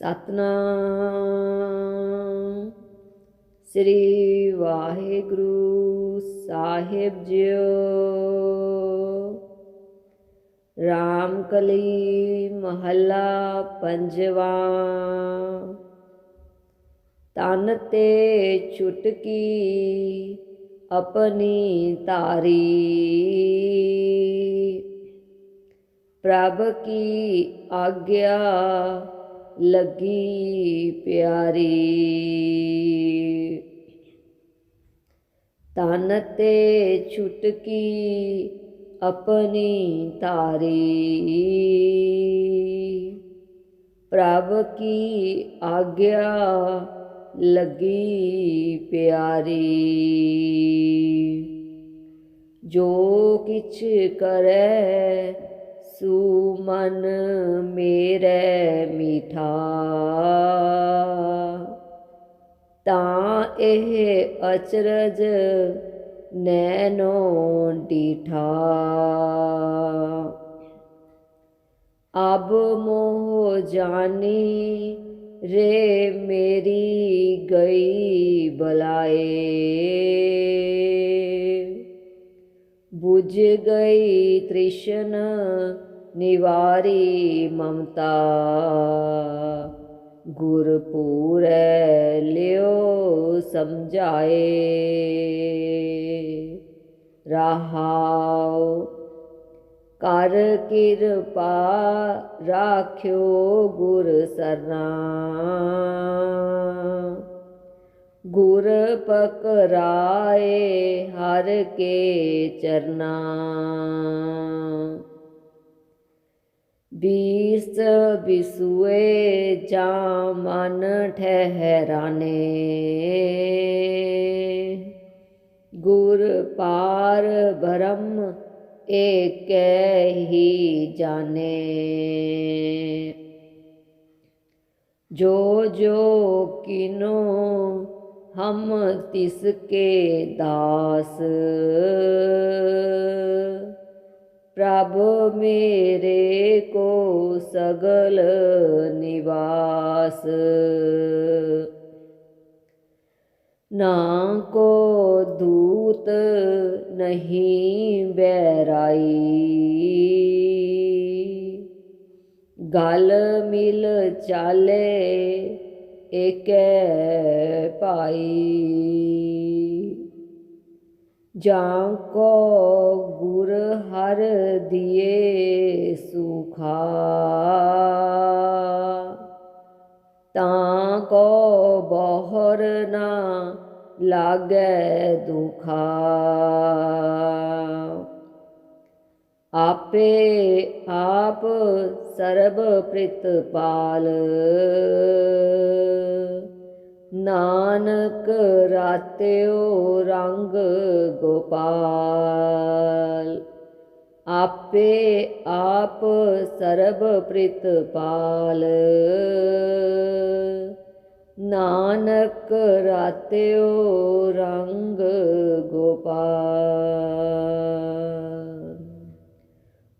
ਸਤਨਾਮ। ਸ੍ਰੀ ਵਾਹਿਗੁਰੂ ਸਾਹਿਬ ਜੀਓ। ਰਾਮ ਕਲੀ ਮਹੱਲਾ ਪੰਜਵਾ। ਤਨ ਤੇ ਛੁਟਕੀ ਆਪਣੀ ਤਾਰੀ ਪ੍ਰਭ ਕੀ ਆਗਿਆ ਲੱਗੀ ਪਿਆਰੀ। ਤਨ ਤੇ ਛੁਟਕੀ ਆਪਣੀ ਤਾਰੀ ਪ੍ਰਭ ਕੀ ਆਗਿਆ ਲੱਗੀ ਪਿਆਰੀ। ਜੋ ਕਿਛ ਕਰੈ ਸੂ ਮਨ ਮੇਰੇ ਮੀਠਾ ਤਾਂ ਇਹ ਅਚਰਜ ਨੈਨੋ ਡੀਠਾ ਅਬ ਮੋਹ ਜਾਨੀ ਰੇ ਮੇਰੀ ਗਈ ਬਲਾਏ ਬੁਝ ਗਈ ਤ੍ਰਿਸ਼ਨ ਨਿਵਾਰੀ ਮਮਤਾ। ਗੁਰਪੂਰੈ ਲਿਓ ਸਮਝਾਏ। ਰਹਾਉ ਕਰ ਕਿਰਪਾ ਰਾਖਿਓ ਗੁਰ ਸਰਨਾ। ਗੁਰ ਪਕਰਾਏ ਹਰ ਕੇ ਚਰਨਾ। ਬੀਸ ਬਿਸੂਏ ਜਾ ਮਨ ਠਹਿਰਾਨੇ। ਗੁਰ ਪਾਰ ਬ੍ਰਹਮ ਏਕੈ ਹੀ ਜਾਣੇ। ਜੋ ਜੋ ਕਿਨੋ हम तिसके दास। प्रभु मेरे को सगल निवास। ना को दूत नहीं बैराई। गल मिल चाले ਏਕੈ ਭਾਈ। ਜਾਂ ਕੋ ਗੁਰ ਹਰ ਦੀਏ ਸੁਖਾ ਤਾਂ ਕੋ ਬਹਰ ਨਾ ਲਾਗੈ ਦੁਖਾ। ਆਪੇ ਆਪ ਸਰਬ ਪ੍ਰਿਤਪਾਲ ਨਾਨਕ ਰਾਤਿਓ ਰੰਗ ਗੋਪਾਲ। ਆਪੇ ਆਪ ਸਰਬ ਪ੍ਰਿਤਪਾਲ ਨਾਨਕ ਰਾਤਿਓ ਰੰਗ ਗੋਪਾਲ।